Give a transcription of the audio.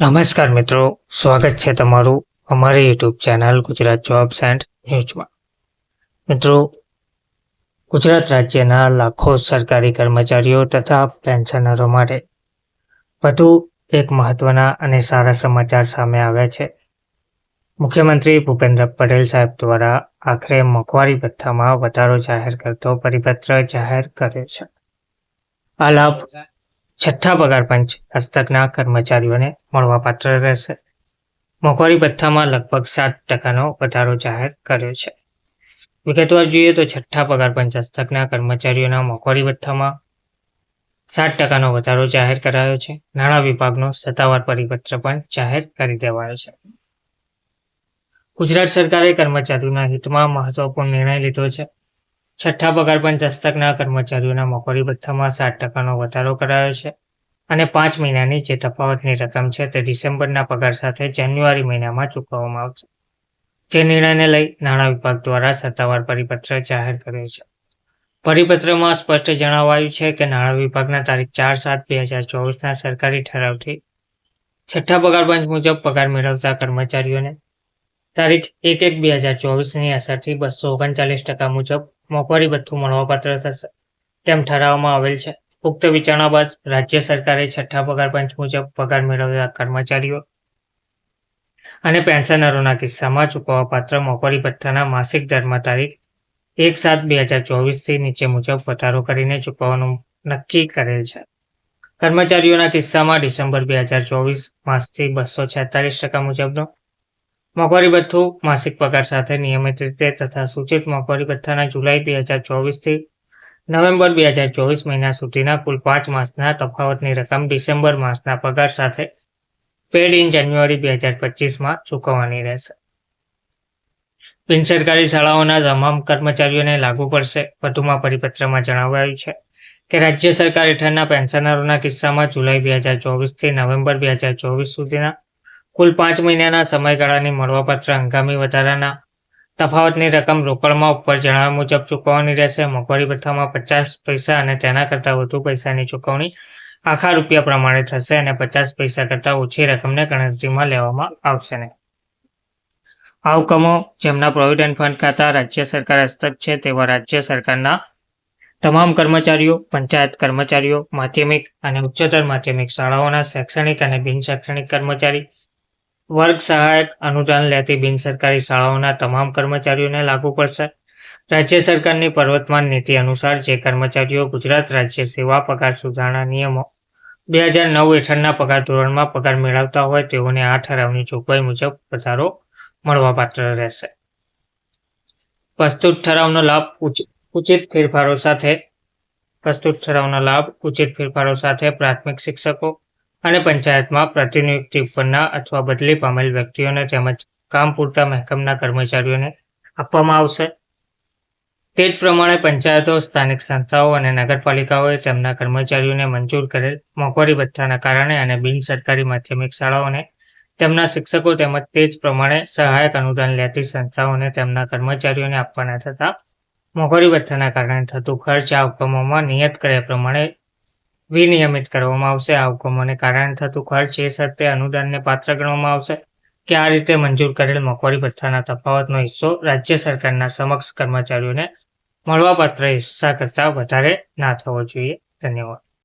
નમસ્કાર મિત્રો, સ્વાગત છે તમારું અમારી YouTube channel Gujarat jobs and ન્યૂઝમાં. મિત્રો, ગુજરાત રાજ્યના લાખો સરકારી કર્મચારીઓ તથા પેન્શનરો માટે વધુ એક મહત્વના અને સારા સમાચાર સામે આવ્યા છે. મુખ્યમંત્રી ભૂપેન્દ્ર પટેલ સાહેબ દ્વારા આખરે મોંઘવારી ભથ્થામાં વધારો જાહેર કરતો પરિપત્ર જાહેર કર્યો છે. આ લાભ છઠ્ઠા પગાર પંચ હસ્તકના કર્મચારીઓને મળવાપાત્ર રહેશે. મોંઘવારી ભથ્થામાં લગભગ સાત ટકાનો વધારો જાહેર કર્યો છે. વિગતવાર જોઈએ તો છઠ્ઠા પગાર પંચ હસ્તકના કર્મચારીઓના મોંઘવારી ભથ્થામાં સાત ટકાનો વધારો જાહેર કરાયો છે. નાણાં વિભાગનો સત્તાવાર પરિપત્ર પણ જાહેર કરી દેવાયો છે. ગુજરાત સરકારે કર્મચારીઓના હિતમાં મહત્વપૂર્ણ નિર્ણય લીધો છે. છઠ્ઠા પગાર પંચ હસ્તકના કર્મચારીઓના મોંઘવારી ભથ્થામાં સાત ટકાનો વધારો કરાયો છે અને પાંચ મહિનાની જે તફાવતની રકમ છે તે ડિસેમ્બરના પગાર સાથે જાન્યુઆરી મહિનામાં ચૂકવવામાં આવશે. જે નિર્ણયને લઈ નાણાં વિભાગ દ્વારા સત્તાવાર પરિપત્ર જાહેર કર્યો છે. પરિપત્રમાં સ્પષ્ટ જણાવાયું છે કે નાણાં વિભાગના તારીખ ચાર સાત બે હજાર ચોવીસના સરકારી ઠરાવથી છઠ્ઠા પગાર પંચ મુજબ પગાર મેળવતા કર્મચારીઓને તારીખ એક એક બે હજાર ચોવીસની અસરથી બસો ઓગણચાલીસ ટકા મુજબ મોંઘવારી ભથ્થું મળવાપાત્ર થશે. તેમ ઠરાવવામાં આવેલ છે. ઉક્ત વિચારણા બાદ રાજ્ય સરકારે છઠ્ઠા પગાર પંચ મુજબ પગાર મેળવતા કર્મચારીઓ અને પેન્શનરોના કિસ્સામાં ચૂકવવાપાત્ર મોંઘવારી ભથ્થાના માસિક દરમાં તારીખ એક સાત બે હજાર ચોવીસથી નીચે મુજબ વધારો કરીને ચૂકવવાનું નક્કી કરેલ છે. કર્મચારીઓના કિસ્સામાં ડિસેમ્બર બે હજાર ચોવીસ માસથી બસો છેતાલીસ ટકા મુજબનો મોંઘવારી ભથ્થું માસિક પગાર સાથે નિયમિત રીતે તથા સૂચિત મોંઘવારી ભથ્થાના જુલાઈ બે હજાર ચોવીસથી નવેમ્બર બે હજાર ચોવીસ મહિના સુધીના કુલ પાંચ માસના તફાવતની રકમ ડિસેમ્બર માસના પગાર સાથે પેડ ઇન જાન્યુઆરી બે હજાર પચીસમાં ચૂકવવાની રહેશે. બિન સરકારી શાળાઓના તમામ કર્મચારીઓને લાગુ પડશે, વધુમાં પરિપત્રમાં જણાવાયું છે કે રાજ્ય સરકાર હેઠળના પેન્શનરોના કિસ્સામાં જુલાઈ બે હજાર ચોવીસથી નવેમ્બર બે હજાર ચોવીસ સુધીના કુલ પાંચ મહિનાના સમયગાળાની મળવાપત્ર હંગામી વધારાના તફાવતની રકમ રોકડમાં ઉપર જણાવ્યા મુજબ ચૂકવવાની રહેશે. મોંઘવારી ભથ્થામાં પચાસ પૈસા અને તેના કરતાં વધુ પૈસાની ચૂકવણી આખા રૂપિયા પ્રમાણે થશે અને પચાસ પૈસા કરતાં ઓછી રકમને ગણતરીમાં લેવામાં આવશે નહીં. આ હુકમો જેમના પ્રોવિડન્ટ ફંડ ખાતા રાજ્ય સરકાર હસ્તક છે તેવા રાજ્ય સરકારના તમામ કર્મચારીઓ, પંચાયત કર્મચારીઓ, માધ્યમિક અને ઉચ્ચતર માધ્યમિક શાળાઓના શૈક્ષણિક અને બિનશૈક્ષણિક કર્મચારી વર્ગ સહાયક અનુદાન લેતી બિનસરકારી શાળાઓના તમામ કર્મચારીઓને લાગુ પડશે. રાજ્ય સરકારની પર્વતમાન નીતિ અનુસાર જે કર્મચારીઓ ગુજરાત રાજ્ય સેવા પગાર સુધારણા નિયમો બે હજાર નવ હેઠળના પગાર ધોરણમાં પગાર મેળવતા હોય તેઓને આ ઠરાવની જોગવાઈ મુજબ વધારો મળવાપાત્ર રહેશે. પ્રસ્તુત ઠરાવનો લાભ ઉચિત ફેરફારો સાથે, પ્રસ્તુત ઠરાવનો લાભ ઉચિત ફેરફારો સાથે પ્રાથમિક શિક્ષકો અને પંચાયતમાં પ્રતિનિયુક્તિ પરના અથવા બદલી પામેલ વ્યક્તિઓને તેમજ કામ પૂરતા મહેકમના કર્મચારીઓને આપવામાં આવશે. તે જ પ્રમાણે પંચાયતો, સ્થાનિક સંસ્થાઓ અને નગરપાલિકાઓએ તેમના કર્મચારીઓને મંજૂર કરેલ મોંઘવારી ભથ્થાના કારણે અને બિન સરકારી માધ્યમિક શાળાઓને તેમના શિક્ષકો તેમજ તે જ પ્રમાણે સહાયક અનુદાન લેતી સંસ્થાઓને તેમના કર્મચારીઓને આપવાના થતા મોંઘવારી ભથ્થાના કારણે થતું ખર્ચ આ હુકમોમાં નિયત કર્યા પ્રમાણે વિનિયમિત કરવામાં આવશે. આ હુકમોને કારણે થતું ખર્ચ એ શરતે અનુદાનને પાત્ર ગણવામાં આવશે કે આ રીતે મંજૂર કરેલ મોંઘવારી ભથ્થાના તફાવતનો હિસ્સો રાજ્ય સરકારના સમક્ષ કર્મચારીઓને મળવાપાત્ર હિસ્સા કરતાં વધારે ના થવો જોઈએ. ધન્યવાદ.